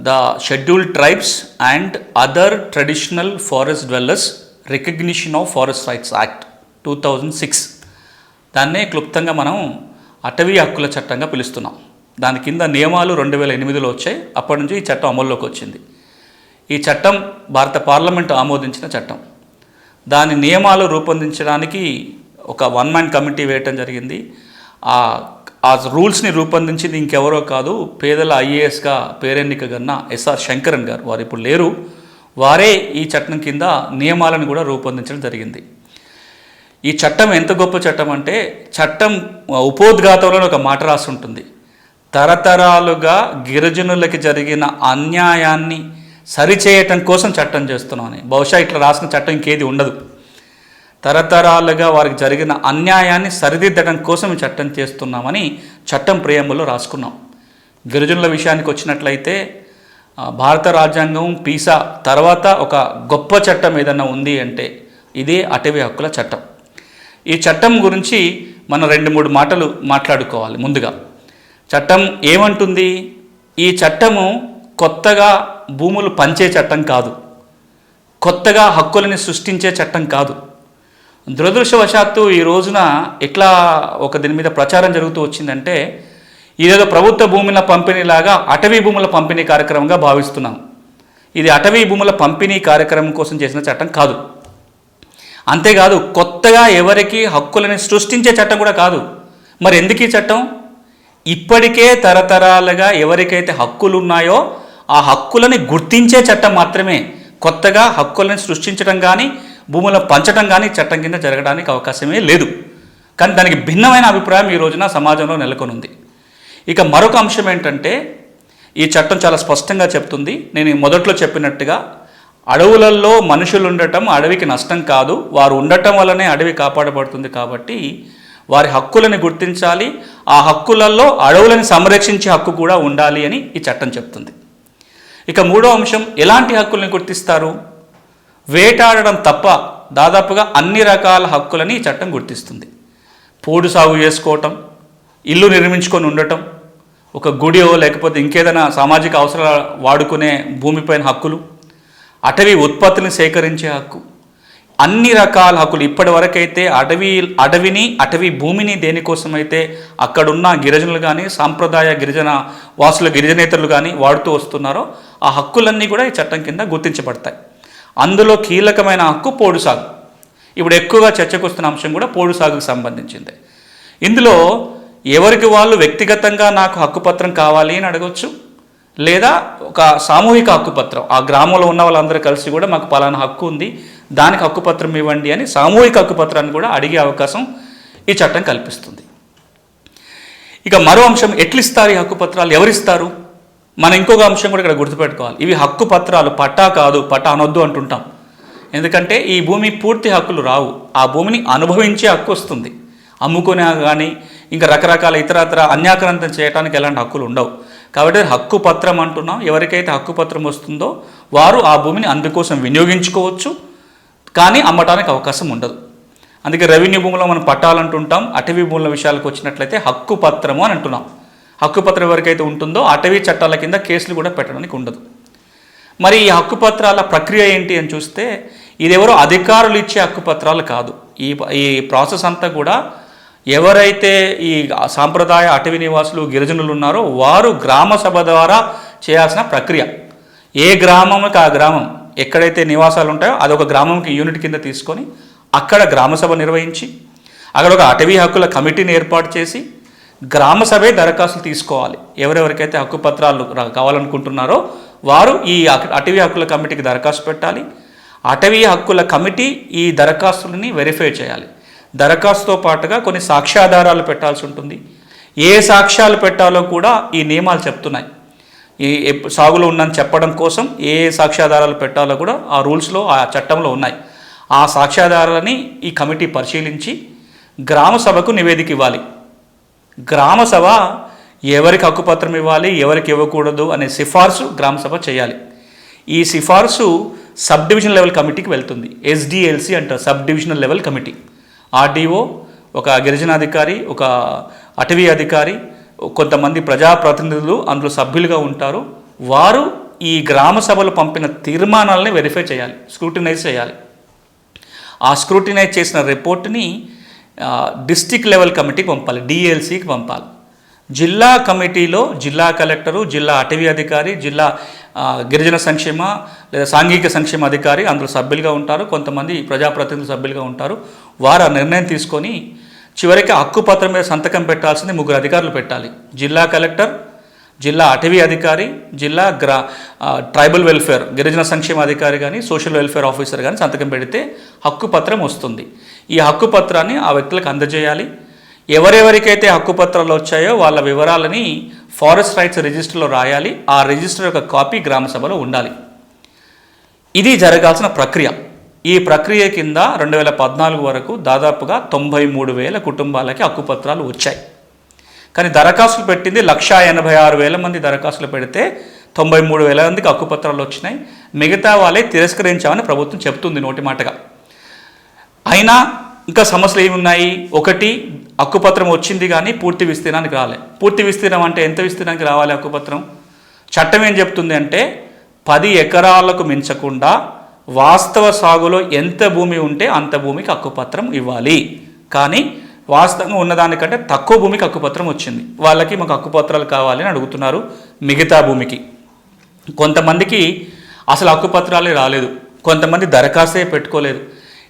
The scheduled tribes and other traditional forest dwellers recognition of forest rights act two thousand six. దాన్నే క్లుప్తంగా మనం అటవీ హక్కుల చట్టంగా పిలుస్తున్నాం. దాని కింద నియమాలు రెండు వేల ఎనిమిదిలో వచ్చాయి. అప్పటి నుంచి ఈ చట్టం అమల్లోకి వచ్చింది. ఈ చట్టం భారత పార్లమెంటు ఆమోదించిన చట్టం. దాని నియమాలు రూపొందించడానికి ఒక వన్ మ్యాన్ కమిటీ వేయటం జరిగింది. ఆ ఆ రూల్స్ని రూపొందించింది ఇంకెవరో కాదు పేదల ఐఏఎస్గా పేరెన్నిక గన్న ఎస్ఆర్ శంకరన్ గారు. వారు ఇప్పుడు లేరు. వారే ఈ చట్టం కింద నియమాలను కూడా రూపొందించడం జరిగింది. ఈ చట్టం ఎంత గొప్ప చట్టం అంటే చట్టం ఉపోద్ఘాతంలో ఒక మాట రాసి ఉంటుంది తరతరాలుగా గిరిజనులకి జరిగిన అన్యాయాన్ని సరిచేయటం కోసం చట్టం చేస్తున్నామని బహుశా ఇట్లా రాసిన చట్టం ఇంకేది ఉండదు. తరతరాలుగా వారికి జరిగిన అన్యాయాన్ని సరిదిద్దడం కోసం చట్టం చేస్తున్నామని చట్టం ప్రేమలో రాసుకున్నాం. గిరిజనుల విషయానికి వచ్చినట్లయితే భారత రాజ్యాంగం పీసా తర్వాత ఒక గొప్ప చట్టం ఏదన్నా ఉంది అంటే ఇదే అటవీ హక్కుల చట్టం. ఈ చట్టం గురించి మనం రెండు మూడు మాటలు మాట్లాడుకోవాలి ముందుగా. చట్టం ఏమంటుంది? ఈ చట్టము కొత్తగా భూములు పంచే చట్టం కాదు. కొత్తగా హక్కులని సృష్టించే చట్టం కాదు. దురదృష్టవశాత్తు ఈ రోజున ఎట్లా ఒక దీని మీద ప్రచారం జరుగుతూ వచ్చిందంటే ఇదేదో ప్రభుత్వ భూముల పంపిణీలాగా అటవీ భూముల పంపిణీ కార్యక్రమంగా భావిస్తున్నాం. ఇది అటవీ భూముల పంపిణీ కార్యక్రమం కోసం చేసిన చట్టం కాదు. అంతేకాదు కొత్తగా ఎవరికి హక్కులని సృష్టించే చట్టం కూడా కాదు. మరి ఎందుకు ఈ చట్టం? ఇప్పటికే తరతరాలుగా ఎవరికైతే హక్కులు ఉన్నాయో ఆ హక్కులని గుర్తించే చట్టం మాత్రమే. కొత్తగా హక్కులను సృష్టించడం కానీ భూములను పంచడం కానీ చట్టం కింద జరగడానికి అవకాశమే లేదు. కానీ దానికి భిన్నమైన అభిప్రాయం ఈ రోజున సమాజంలో నెలకొని ఉంది ఇక మరొక అంశం ఏంటంటే ఈ చట్టం చాలా స్పష్టంగా చెప్తుంది. నేను మొదట్లో చెప్పినట్టుగా అడవులలో మనుషులు ఉండటం అడవికి నష్టం కాదు. వారు ఉండటం వల్లనే అడవి కాపాడబడుతుంది కాబట్టి వారి హక్కులను గుర్తించాలి. ఆ హక్కులలో అడవులను సంరక్షించే హక్కు కూడా ఉండాలి అని ఈ చట్టం చెప్తుంది. ఇక మూడో అంశం ఎలాంటి హక్కుల్ని గుర్తిస్తారు? వేటాడడం తప్ప దాదాపుగా అన్ని రకాల హక్కులని ఈ చట్టం గుర్తిస్తుంది. పోడు సాగు చేసుకోవటం ఇల్లు నిర్మించుకొని ఉండటం ఒక గుడియో లేకపోతే ఇంకేదైనా సామాజిక అవసరాలు వాడుకునే భూమిపైన హక్కులు అటవీ ఉత్పత్తిని సేకరించే హక్కు అన్ని రకాల హక్కులు. ఇప్పటి వరకైతే అటవీ అటవిని అటవీ భూమిని దేనికోసమైతే అక్కడున్న గిరిజనులు కానీ సాంప్రదాయ గిరిజన వాసుల గిరిజనేతరులు కానీ వాడుతూ వస్తున్నారో ఆ హక్కులన్నీ కూడా ఈ చట్టం కింద గుర్తించబడతాయి. అందులో కీలకమైన హక్కు పోడు సాగు. ఇప్పుడు ఎక్కువగా చర్చకు వస్తున్న అంశం కూడా పోడు సాగుకు సంబంధించింది. ఇందులో ఎవరికి వాళ్ళు వ్యక్తిగతంగా నాకు హక్కుపత్రం కావాలి అని అడగొచ్చు లేదా ఒక సామూహిక హక్కుపత్రం ఆ గ్రామంలో ఉన్న వాళ్ళందరూ కలిసి కూడా మాకు పలానా హక్కు ఉంది దానికి హక్కుపత్రం ఇవ్వండి అని సామూహిక హక్కుపత్రాన్ని కూడా అడిగే అవకాశం ఈ చట్టం కల్పిస్తుంది. ఇక మరో అంశం ఎట్లిస్తారు ఈ హక్కుపత్రాలు ఎవరిస్తారు? మన ఇంకొక అంశం కూడా ఇక్కడ గుర్తుపెట్టుకోవాలి. ఇవి హక్కు పత్రాలు పట్టా కాదు పట్టా అనొద్దు అంటుంటాం. ఎందుకంటే ఈ భూమి పూర్తి హక్కులు రావు. ఆ భూమిని అనుభవించే హక్కు వస్తుంది. అమ్ముకునే కానీ ఇంకా రకరకాల ఇతరత్ర అన్యాక్రాంతం చేయడానికి ఎలాంటి హక్కులు ఉండవు. కాబట్టి హక్కు పత్రం అంటున్నాం. ఎవరికైతే హక్కు పత్రం వస్తుందో వారు ఆ భూమిని అందుకోసం వినియోగించుకోవచ్చు. కానీ అమ్మటానికి అవకాశం ఉండదు. అందుకే రెవెన్యూ భూములో మనం పట్టాలంటుంటాం. అటవీ భూముల విషయాలకు వచ్చినట్లయితే హక్కు పత్రము అని అంటున్నాం. హక్కు పత్రం ఎవరికైతే ఉంటుందో అటవీ చట్టాల కింద కేసులు కూడా పెట్టడానికి ఉండదు. మరి ఈ హక్కుపత్రాల ప్రక్రియ ఏంటి అని చూస్తే ఇదెవరో అధికారులు ఇచ్చే హక్కుపత్రాలు కాదు. ఈ ఈ ప్రాసెస్ అంతా కూడా ఎవరైతే ఈ సాంప్రదాయ అటవీ నివాసులు గిరిజనులు ఉన్నారో వారు గ్రామ సభ ద్వారా చేయాల్సిన ప్రక్రియ. ఏ గ్రామంకి ఆ గ్రామం ఎక్కడైతే నివాసాలు ఉంటాయో అదొక గ్రామంకి యూనిట్ కింద తీసుకొని అక్కడ గ్రామసభ నిర్వహించి అక్కడ ఒక అటవీ హక్కుల కమిటీని ఏర్పాటు చేసి గ్రామ సభే దరఖాస్తులు తీసుకోవాలి. ఎవరెవరికైతే హక్కు పత్రాలు కావాలనుకుంటున్నారో వారు ఈ అటవీ హక్కుల కమిటీకి దరఖాస్తు పెట్టాలి. అటవీ హక్కుల కమిటీ ఈ దరఖాస్తులని వెరిఫై చేయాలి. దరఖాస్తుతో పాటుగా కొన్ని సాక్ష్యాధారాలు పెట్టాల్సి ఉంటుంది. ఏ సాక్ష్యాలు పెట్టాలో కూడా ఈ నియమాలు చెప్తున్నాయి. ఈ సాగులో ఉందని చెప్పడం కోసం ఏ సాక్ష్యాధారాలు పెట్టాలో కూడా ఆ రూల్స్లో ఆ చట్టంలో ఉన్నాయి. ఆ సాక్ష్యాధారాలని ఈ కమిటీ పరిశీలించి గ్రామ సభకు నివేదిక ఇవ్వాలి. గ్రామ సభ ఎవరికి హక్కుపత్రం ఇవ్వాలి ఎవరికి ఇవ్వకూడదు అనే సిఫార్సు గ్రామ సభ చేయాలి. ఈ సిఫార్సు సబ్ డివిజన్ లెవెల్ కమిటీకి వెళ్తుంది. ఎస్డిఎల్సి అంటారు sub divisional level committee. RDO ఒక గిరిజనాధికారి ఒక అటవీ అధికారి కొంతమంది ప్రజాప్రతినిధులు అందులో సభ్యులుగా ఉంటారు. వారు ఈ గ్రామ సభలు పంపిన తీర్మానాలని వెరిఫై చేయాలి స్క్రూటినైజ్ చేయాలి. ఆ స్క్రూటినైజ్ చేసిన రిపోర్ట్ని డిస్టిక్ లెవెల్ కమిటీకి పంపాలి డిఎల్సికి పంపాలి. జిల్లా కమిటీలో జిల్లా కలెక్టరు జిల్లా అటవీ అధికారి జిల్లా గిరిజన సంక్షేమ లేదా సాంఘిక సంక్షేమ అధికారి అందులో సభ్యులుగా ఉంటారు. కొంతమంది ప్రజాప్రతినిధులు సభ్యులుగా ఉంటారు. వారు ఆ నిర్ణయం తీసుకొని చివరికి హక్కు పత్రం మీద సంతకం పెట్టాల్సింది ముగ్గురు అధికారులు పెట్టాలి. జిల్లా కలెక్టర్ జిల్లా అటవీ అధికారి జిల్లా గ్రా ట్రైబల్ వెల్ఫేర్ గిరిజన సంక్షేమ అధికారి కానీ సోషల్ వెల్ఫేర్ ఆఫీసర్ కానీ సంతకం పెడితే హక్కు పత్రం వస్తుంది. ఈ హక్కుపత్రాన్ని ఆ వ్యక్తులకు అందజేయాలి. ఎవరెవరికైతే హక్కుపత్రాలు వచ్చాయో వాళ్ళ వివరాలని ఫారెస్ట్ రైట్స్ రిజిస్టర్లో రాయాలి. ఆ రిజిస్టర్ యొక్క కాపీ గ్రామ సభలో ఉండాలి. ఇది జరగాల్సిన ప్రక్రియ. ఈ ప్రక్రియ కింద రెండు వేల పద్నాలుగు వరకు దాదాపుగా తొంభై మూడు వేల కుటుంబాలకి హక్కుపత్రాలు వచ్చాయి. కానీ దరఖాస్తులు పెట్టింది లక్షా ఎనభై ఆరు వేల మంది దరఖాస్తులు పెడితే తొంభై మూడు వేల మందికి హక్కుపత్రాలు వచ్చినాయి. మిగతా వాళ్ళే తిరస్కరించామని ప్రభుత్వం చెప్తుంది నోటి మాటగా. అయినా ఇంకా సమస్యలు ఏమి ఉన్నాయి? ఒకటి హక్కుపత్రం వచ్చింది కానీ పూర్తి విస్తీర్ణానికి రాలే. పూర్తి విస్తీర్ణం అంటే ఎంత విస్తీర్ణానికి రావాలి హక్కుపత్రం చట్టం ఏం చెప్తుంది అంటే పది ఎకరాలకు మించకుండా వాస్తవ సాగులో ఎంత భూమి ఉంటే అంత భూమికి హక్కుపత్రం ఇవ్వాలి. కానీ వాస్తవంగా ఉన్నదానికంటే తక్కువ భూమికి హక్కుపత్రం వచ్చింది. వాళ్ళకి మాకు హక్కుపత్రాలు కావాలి అని అడుగుతున్నారు మిగతా భూమికి. కొంతమందికి అసలు హక్కుపత్రాలే రాలేదు. కొంతమంది దరఖాస్తే పెట్టుకోలేదు.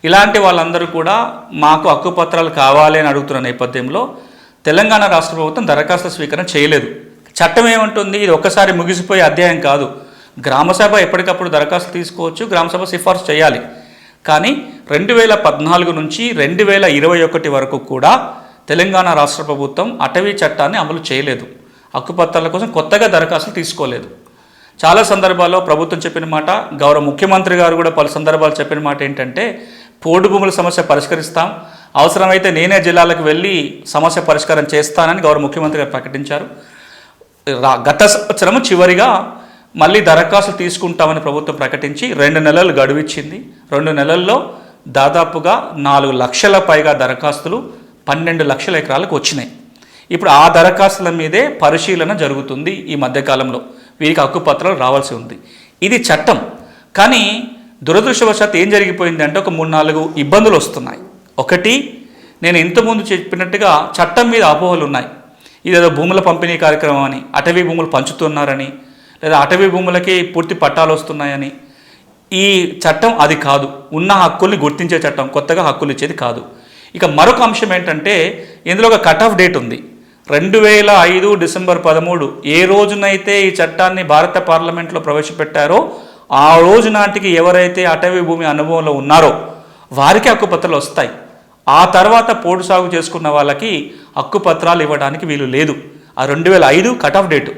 ఇలాంటి వాళ్ళందరూ కూడా మాకు హక్కుపత్రాలు కావాలి అని అడుగుతున్న నేపథ్యంలో తెలంగాణ రాష్ట్ర ప్రభుత్వం దరఖాస్తు స్వీకరణ చేయలేదు. చట్టం ఏమంటుంది? ఇది ఒక్కసారి ముగిసిపోయే అధ్యాయం కాదు. గ్రామసభ ఎప్పటికప్పుడు దరఖాస్తు తీసుకోవచ్చు. గ్రామసభ సిఫార్సు చేయాలి. కానీ రెండు వేల పద్నాలుగు నుంచి రెండు వేల ఇరవై ఒకటి వరకు కూడా తెలంగాణ రాష్ట్ర ప్రభుత్వం అటవీ చట్టాన్ని అమలు చేయలేదు. హక్కుపత్రాల కోసం కొత్తగా దరఖాస్తులు తీసుకోలేదు. చాలా సందర్భాల్లో ప్రభుత్వం చెప్పిన మాట గౌరవ ముఖ్యమంత్రి గారు కూడా పలు సందర్భాలు చెప్పిన మాట ఏంటంటే పోడు భూముల సమస్య పరిష్కరిస్తాం. అవసరమైతే నేనే జిల్లాలకు వెళ్ళి సమస్య పరిష్కారం చేస్తానని గౌరవ ముఖ్యమంత్రి గారు ప్రకటించారు. గత సంవత్సరం చివరిగా మళ్ళీ దరఖాస్తులు తీసుకుంటామని ప్రభుత్వం ప్రకటించి రెండు నెలలు గడువిచ్చింది. రెండు నెలల్లో దాదాపుగా నాలుగు లక్షల పైగా దరఖాస్తులు పన్నెండు లక్షల ఎకరాలకు వచ్చినాయి. ఇప్పుడు ఆ దరఖాస్తుల మీదే పరిశీలన జరుగుతుంది ఈ మధ్యకాలంలో. వీరికి హక్కుపత్రాలు రావాల్సి ఉంది. ఇది చట్టం. కానీ దురదృష్టవశాత్తు ఏం జరిగిపోయింది అంటే ఒక మూడు నాలుగు ఇబ్బందులు వస్తున్నాయి. ఒకటి నేను ఇంతకుముందు చెప్పినట్టుగా చట్టం మీద అపోహలు ఉన్నాయి ఇదేదో భూముల పంపిణీ కార్యక్రమం అని అటవీ భూములు పంచుతున్నారని లేదా అటవీ భూములకి పూర్తి పట్టాలు వస్తున్నాయని. ఈ చట్టం అది కాదు. ఉన్న హక్కుల్ని గుర్తించే చట్టం కొత్తగా హక్కులు ఇచ్చేది కాదు. ఇక మరొక అంశం ఏంటంటే ఇందులో ఒక కట్ ఆఫ్ డేట్ ఉంది. రెండు వేల ఐదు డిసెంబర్ పదమూడు ఏ రోజునైతే ఈ చట్టాన్ని భారత పార్లమెంట్లో ప్రవేశపెట్టారో ఆ రోజు నాటికి ఎవరైతే అటవీ భూమి అనుభవంలో ఉన్నారో వారికి హక్కుపత్రాలు వస్తాయి. ఆ తర్వాత పోటు సాగు చేసుకున్న వాళ్ళకి హక్కుపత్రాలు ఇవ్వడానికి వీలు లేదు. ఆ రెండు వేల ఐదు కట్ ఆఫ్ డేటు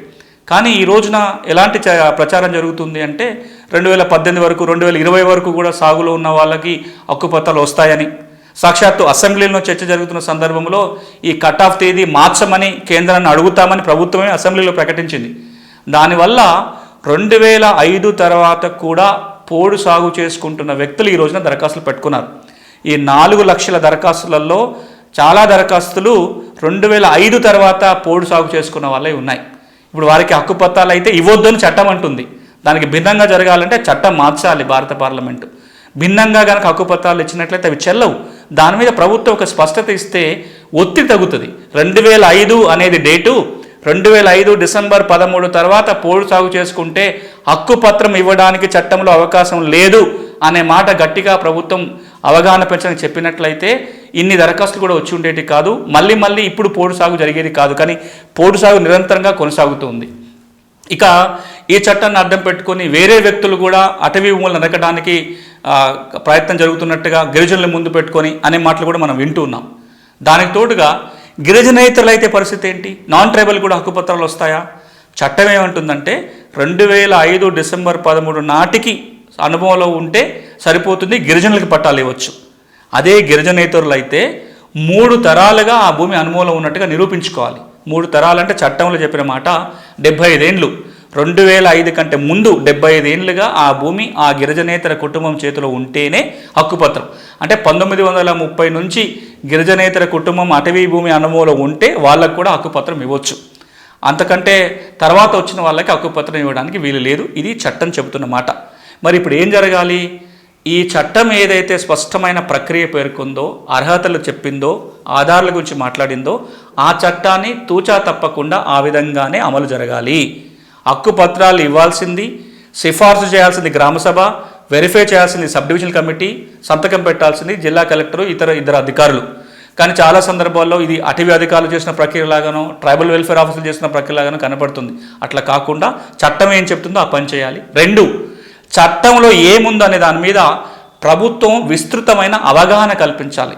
కానీ ఈ రోజున ఎలాంటి చ- ప్రచారం జరుగుతుంది అంటే రెండు వేల పద్దెనిమిది వరకు రెండు వేల ఇరవై వరకు కూడా సాగులో ఉన్న వాళ్ళకి హక్కుపత్రాలు వస్తాయని. సాక్షాత్తు అసెంబ్లీలో చర్చ జరుగుతున్న సందర్భంలో ఈ కట్ ఆఫ్ తేదీ మార్చమని కేంద్రాన్ని అడుగుతామని ప్రభుత్వమే అసెంబ్లీలో ప్రకటించింది. దానివల్ల రెండు వేల ఐదు తర్వాత కూడా పోడు సాగు చేసుకుంటున్న వ్యక్తులు ఈ రోజున దరఖాస్తులు పెట్టుకున్నారు. ఈ నాలుగు లక్షల దరఖాస్తులలో చాలా దరఖాస్తులు రెండు వేల ఐదు తర్వాత పోడు సాగు చేసుకున్న వాళ్ళే ఉన్నాయి. ఇప్పుడు వారికి హక్కుపత్రాలు అయితే ఇవ్వొద్దని చట్టం అంటుంది. దానికి భిన్నంగా జరగాలంటే చట్టం మార్చాలి భారత పార్లమెంటు. భిన్నంగా కనుక హక్కుపత్రాలు ఇచ్చినట్లయితే అవి చెల్లవు. దాని మీద ప్రభుత్వం ఒక స్పష్టత ఇస్తే ఒత్తిడి తగ్గుతుంది. రెండు వేల ఐదు అనేది డేటు. రెండు వేల ఐదు డిసెంబర్ పదమూడు తర్వాత పోడు సాగు చేసుకుంటే హక్కుపత్రం ఇవ్వడానికి చట్టంలో అవకాశం లేదు అనే మాట గట్టిగా ప్రభుత్వం అవగాహన పెంచడానికి చెప్పినట్లయితే ఇన్ని దరఖాస్తులు కూడా వచ్చి ఉండేటి కాదు. మళ్ళీ మళ్ళీ ఇప్పుడు పోడు సాగు జరిగేది కాదు. కానీ పోడు సాగు నిరంతరంగా కొనసాగుతుంది. ఇక ఈ చట్టాన్ని అడ్డం పెట్టుకొని వేరే వ్యక్తులు కూడా అటవీ భూములు నరకడానికి ప్రయత్నం జరుగుతున్నట్టుగా గిరిజనులు ముందు పెట్టుకొని అనే మాటలు కూడా మనం వింటూ ఉన్నాం. దానికి తోడుగా గిరిజనేతరులు అయితే పరిస్థితి ఏంటి? నాన్ ట్రైబల్ కూడా హక్కుపత్రాలు వస్తాయా? చట్టం ఏమంటుందంటే రెండు వేల ఐదు డిసెంబర్ పదమూడు నాటికి అనుభవంలో ఉంటే సరిపోతుంది గిరిజనులకి పట్టాలు ఇవ్వచ్చు. అదే గిరిజనేతరులు అయితే మూడు తరాలుగా ఆ భూమి అనుమూలం ఉన్నట్టుగా నిరూపించుకోవాలి. మూడు తరాలంటే చట్టంలో చెప్పిన మాట డెబ్బై ఐదేండ్లు రెండు వేల ఐదు కంటే ముందు డెబ్బై ఐదేండ్లుగా ఆ భూమి ఆ గిరిజనేతర కుటుంబం చేతిలో ఉంటేనే హక్కుపత్రం. అంటే పంతొమ్మిది వందల ముప్పై నుంచి గిరిజనేతర కుటుంబం అటవీ భూమి అనుమూలం ఉంటే వాళ్ళకు కూడా హక్కుపత్రం ఇవ్వచ్చు. అంతకంటే తర్వాత వచ్చిన వాళ్ళకి హక్కుపత్రం ఇవ్వడానికి వీలు లేదు. ఇది చట్టం చెబుతున్న మాట. మరి ఇప్పుడు ఏం జరగాలి? ఈ చట్టం ఏదైతే స్పష్టమైన ప్రక్రియ పేర్కొందో అర్హతలు చెప్పిందో ఆధారాల గురించి మాట్లాడిందో ఆ చట్టాన్ని తూచా తప్పకుండా ఆ విధంగానే అమలు జరగాలి. హక్కుపత్రాలు ఇవ్వాల్సింది సిఫార్సు చేయాల్సింది గ్రామసభ వెరిఫై చేయాల్సింది సబ్ డివిజనల్ కమిటీ సంతకం పెట్టాల్సింది జిల్లా కలెక్టరు ఇతర ఇద్దరు అధికారులు. కానీ చాలా సందర్భాల్లో ఇది అటవీ అధికారులు చేసిన ప్రక్రియ లాగానో ట్రైబల్ వెల్ఫేర్ ఆఫీసులు చేసిన ప్రక్రియ లాగానో కనపడుతుంది. అట్లా కాకుండా చట్టం ఏం చెప్తుందో ఆ పని చేయాలి. రెండు చట్టంలో ఏముందనే దాని మీద ప్రభుత్వం విస్తృతమైన అవగాహన కల్పించాలి.